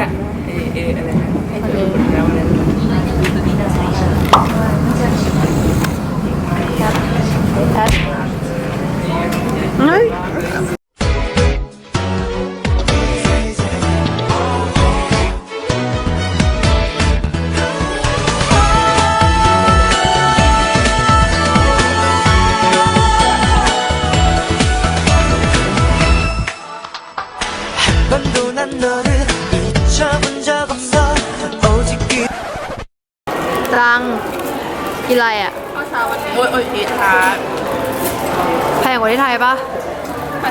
นั้นอะเอเออะไรนะให้เจอแล้วอะไรนะ เฮ้ย ตรังกี่ไรอะข้าโอ้ยโอ้ยอีทาแพงกว่าที่ไทยปะ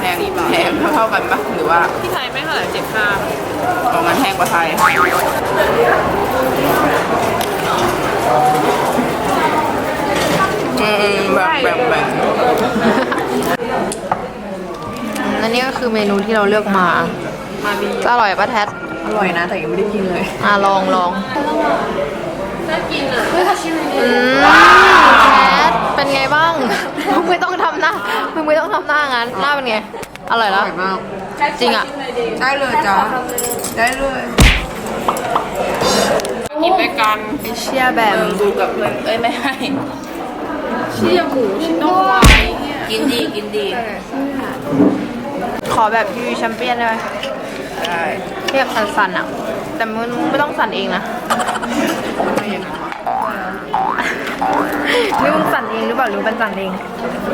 แพงแพงเท่ากันปะหรือว่าที่ไทยไม่เท่าไหร่เจ็ดห้าของมันแพงกว่าไทยอืมแบบแบบแบบอันนี่ก็คือเมนูที่เราเลือกมาอร่อยปะแทส อร่อยนะ แต่ยังไม่ได้กินเลยอะลองลองน่ากินอะอืมแทสเป็นไงบ้าง มึงไม่ต้องทำหน้า มึงไม่ต้องทำหน้างั้น หน้าเป็นไง อร่อยแล้วมากจริงอะ ได้เลยจ้าได้เลยกินด้วยกันไอเชียแบมดูกับเพื่อนเอ้ยไม่ให้เชี่ยหมูชิ้นต้องวายกินดีกินดี ขอแบบยูแชมเปี้ยนได้ไหมได้ที่แบบสั่นๆอะ แต่มึงไม่ต้องสั่นเองนะไม่อย่างนั้นวะนี่มึงสั่นเองหรือเปล่าหรือเป็นสั่นเอง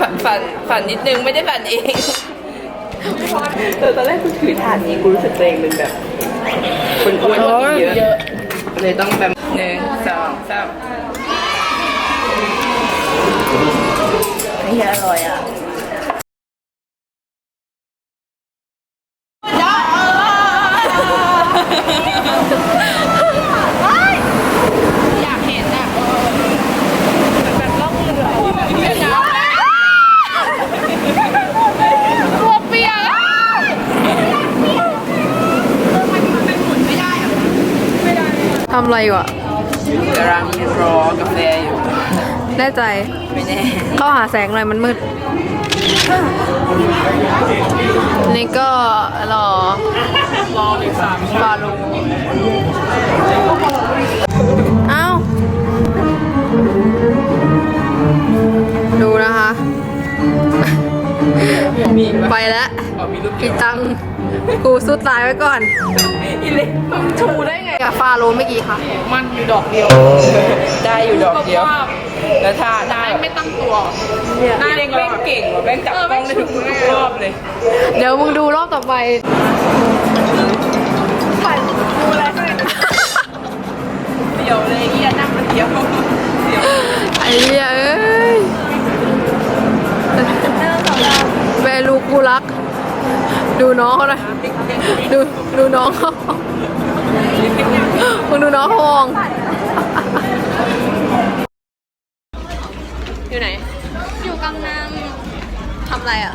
ฝันฝันฝันนิดนึงไม่ได้ฝันเองเออตอนแรกกูถือถาดนี้กูรู้สึกตัวเองเป็นแบบคนอ้วนกว่านี้เยอะ เลยต้องแบบหนึ่งสองสามนี่อร่อยอะ อยากเห็นอะแบบล่องเรือเป็นน้ำตัวเปียกทำอะไรอยู่อะกำลังรอกาแฟอยู่ แน่ใจ ไม่แน่ เข้าหาแสงหน่อยมันมืด นี่ก็รอ รอเลยสามฟ ไปแล้วอ๋อมีรูปเดีอียวตังกูสู้ตายไว้ก่อนอีเล็กมันชูได้ไงกับฟาโลเมื่อกี้ค่ะ มันอยู่ดอกเดียว ได้อยู่ดอกเดียว แล้วท่าท่าแม่งไม่ตั้งตัวหน้าเล็กแม่งเก่งว่ะแม่งจับกล้องได้ทุกรอบเลย เดี๋ยวมึงดูรอบต่อไปเดี๋ยวเลยเอียนั่งคนเดียวเดี๋ยวไอ้เหี้ยเอ้ย เวลูกูรัก ดูน้องเขาหน่อยดูดูน้องเขามึงดูน้องเขามองอยู่ไหน อยู่กำนังทำอะไรอะ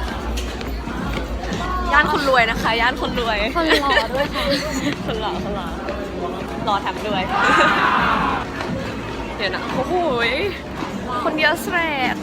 ย่านคนรวยนะคะ ย่านคนรวย คนหล่อด้วยค่ะ คนหล่อคนหล่อหล่อแถมด้วย เดี๋ยวนะ โอ้โหยคนเดียวแสก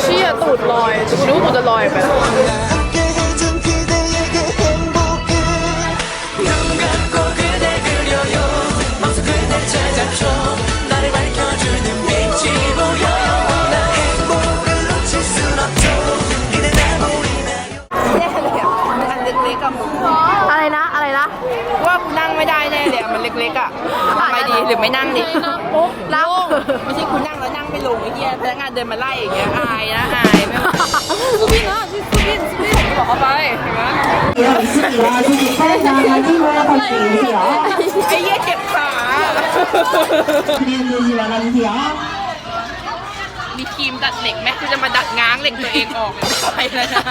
เชี่ยตูดลอยกูนึกว่ากูจะลอยไป หรือไม่นั่งดีนั่งไม่ใช่กูนั่งแล้วนั่งไม่ลงไอ้เหี้ยพนักงานเดินมาไล่อย่างเงี้ยอายนะอายไม่ว่าสุบินนะสุบินสุบินบอกเขาไปเห็นไหมไอ้เหี้ยเจ็บขามีครีมดัดเหล็กไหมกูจะมาดัดง้างเหล็กตัวเองออกไปเลยนะ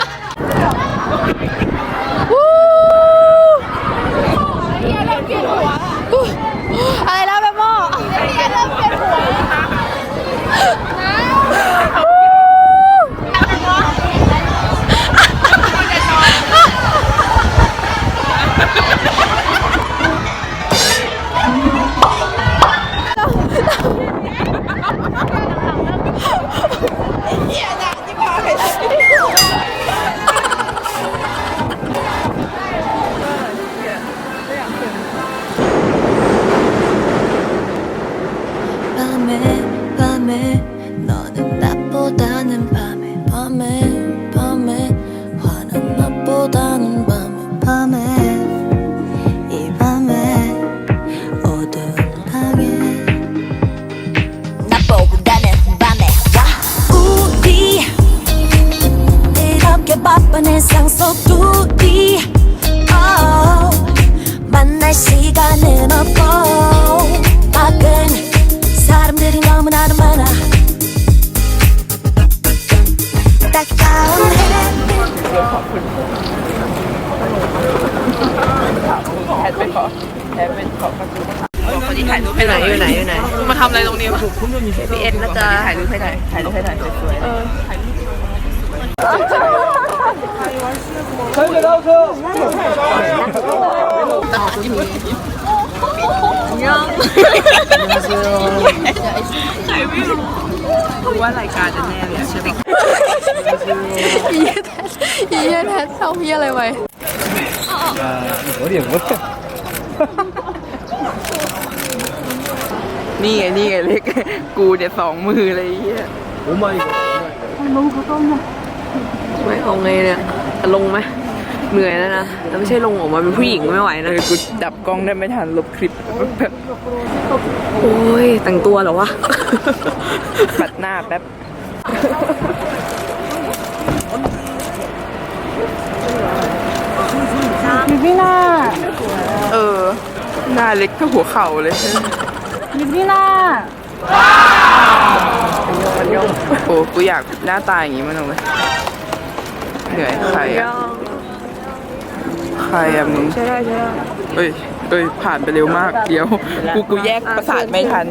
너는 낮보다는 밤에 밤에 밤에. 환한 낮보다는 밤에 밤에. 이 밤에 어두운 방에. 낮보다는 밤에. 와 우리. 이렇게 바쁜 일상 속 둘이. Oh, 만날 시간은 없고. 밖은 사람들이 너무나도 แทนไปขอแทนไปขอประตูคนที่ถ่ายรูปให้หนอยู่ไหนอยู่ไหนมาทำอะไรตรงนี้วะพี่เอ็นนะจ๊ะถ่ายรูปให้หน่อยถ่ายรูปให้หน่อยสวยๆรู้ ว่ารายการจะแน่เลยใช่ไหมอีเหี้ยแทอีเหี้ยแทสเอาเหี้ยอะไรไว้นี่ไงนี่ไงเล็ก กูเนี่ยสองมือเลยไอ้เหี้ยไม่เอาไงเนี่ยจะลงไหม เหนื่อยแล้วนะแต่ไม่ใช่ลงออกมาเป็นผู้หญิงไม่ไหวเอนะอกูดับกล้องได้ไม่ทันลบคลิปแบบโอ้ยแต่งตัวเหรอวะปัดหน้าแป๊บเออ หน้าเล็กเท่าหัวเข่าเลยยิบนี่ล่ะโอ้กูอยากหน้าตาอย่างงี้มันเลยเหนื่อยใครอะ ใครอะมึงช่ได้ใช่ได้เอ้ยเอ้ย ผ่านไปเร็วมาก เดี๋ยว กู กูแยกประสาทไม่ทัน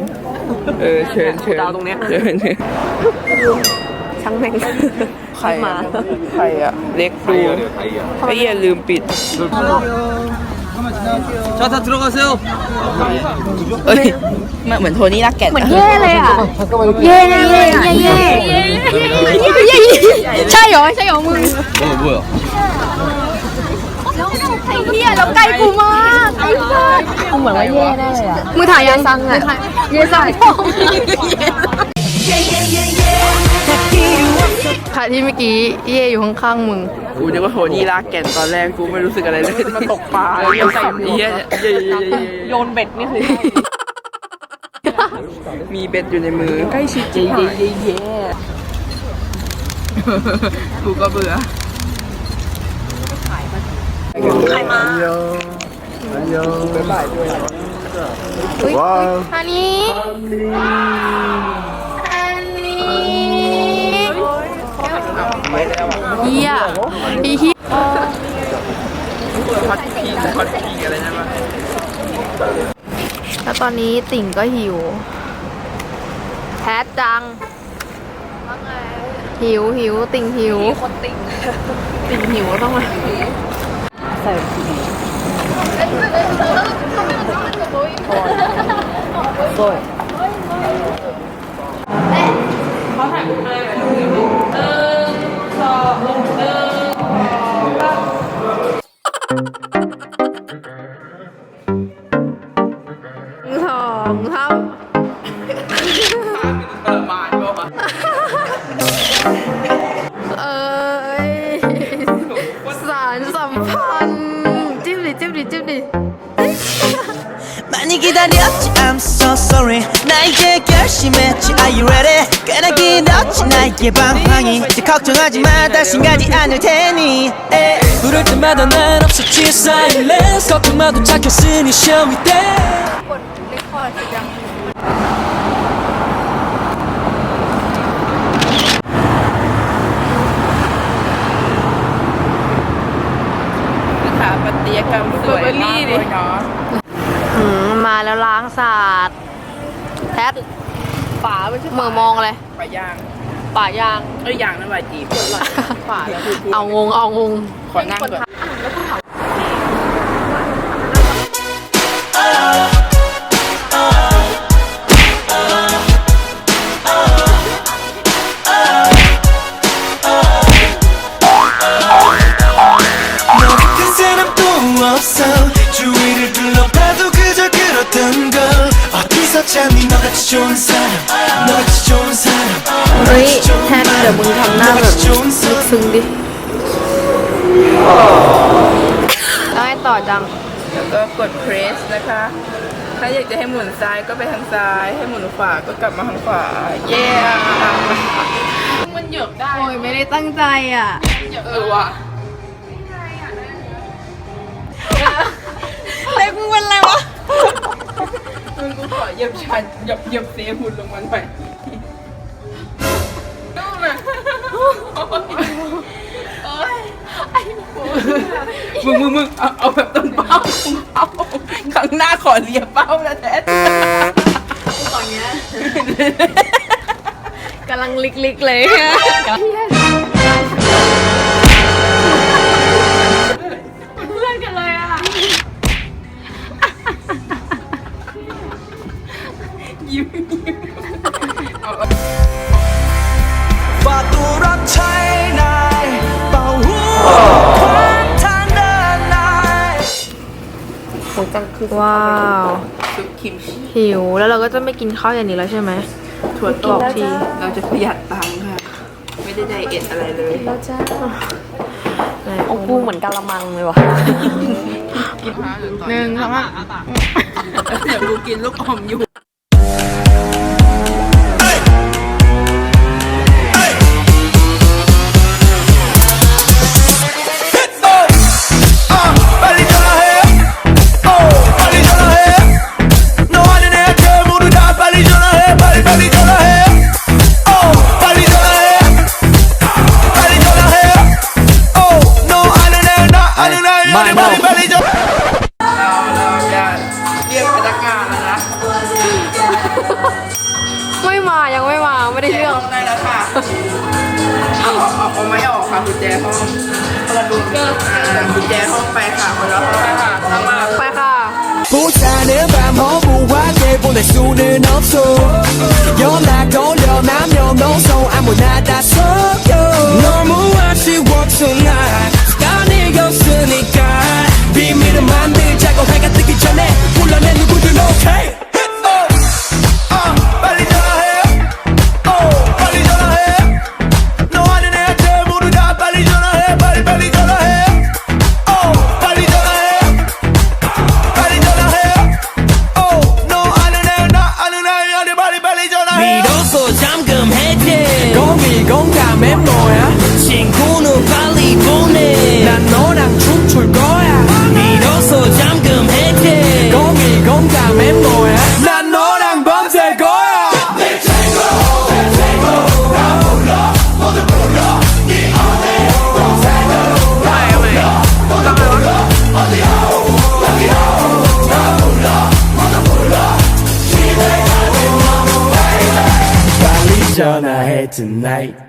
เออ เชิญเชิญดาวตรงเนี้ยเชิญเชิญช่างแม่งใครมา ใครอะเล็กดูไอ้เหี้ยลืมปิดชอบทุศน์ก็เซลเอ้ยมันเหมือนโทนี่รักแก่นเหมือนเย่เลยอะ เย่เย่เย่เย่เย่เย่ใช่เหรอ ใช่เหรอมึง แล้วไอ้เหี้ยแล้วไกลกูมากไอ้สัสเหมือนว่าเย่ได้เลยอะมือถ่ายยาซังอะเย่ซังค่ะที่เมื่อกี้เย่อยู่ข้างๆมึง กูนึกว่าโทนี่ลากแก่นตอนแรกกูไม่รู้สึกอะไรเลยมาตกปลาแล้ใส่หมวกโยนเบ็ดนี่คือมีเบ็ดอยู่ในมือใกล้ชิดจริงเย่เย่กูก็เบื่อ ว้าวอันนี้อันนี้เฮียอีเฮียฮอตพีฮอตพีอะไรนะวะแล้วตอนนี้ติ่งก็หิว แพทจัง หิวหิวติ่งหิว คนติ่ง ติ่งหิวต้องมา ใส่ 많이 기다렸지 I'm so sorry 나 이제 결심했지 Are you ready 꽤나 길었지 나의 방황이 이제 걱정하지 마 다신 가지 않을 테니 에. 부를 때마다 난 없었지 silence 걱정 마도 착했으니 show me that สถาปัตยกรรมสวยมากเลยเนาะ อื มมาแล้วล้างสาดแพท ป่าไม่ใช่ มือมองเลย ปลาย่าง ป่ายาง เอ้ยย่างน้ำลายจีบ ป่าแล้ว เอางงเอางง ขอนั่งก่อน 너 같은 사람 또 없어 찾니 너같이 좋은 사람 너같이 좋은 사람 เฮ้ยแทนเดี๋ยวมึงทำหน้าแบบ 너같이 좋은 ลึก 사람 ซึ้งดิแล้วให้ต่อจัง แล้วก็กด press นะคะ ถ้าอยากจะให้หมุนซ้ายก็ไปทางซ้าย ให้หมุนขวาก็กลับมาทางขวา เย้ มันเหยอบได้ โอ้ยไม่ได้ตั้งใจอ่ะ เออว่ะ เหยียบชันเหยียบเหยียบเซหุ่นลงมันไปนู่นน่ะมึงมึงมึงเอาเอาแบบตรงเป้าตรงเป้าข้งหน้าขอเลียเป้านะแท้ตอนเนี้ยกำลังลิกๆเลยยิ้ ว้าว ซุปคิมชีหิวแล้วเราก็จะไม่กินข้าวอย่างนี้แล้วใช่ไหม ถั่วบต้อมกที เราจะประหยัดตังค์ค่ะ ไม่ได้ไดเอทอะไรเลยไหนโอ้กูเหมือนกะละมังเลยวะหนึ่งสองสามเดี๋ยวกูกินลูกอมอยู่아는 애 빨리 빨리 빨리 전화 เราเราจะเรียกพนักงานแล้วนะ ไม่มายังไม่มาไม่ได้ แจ เรื่อง ห้องได้แล้วค่ะ เอาเอาเอาเอาไม่ออกค่ะกุญแจห้องคนละดุนอ่ากุญแจห้องไปค่ะคนละห้องค่ะทั้งมา ไปค่ะ 보자는 밤 허무하게 보낼 수는 없어 연락 올려 남녀노소 아무나 다 속여 너무 아쉬워 tonight tonight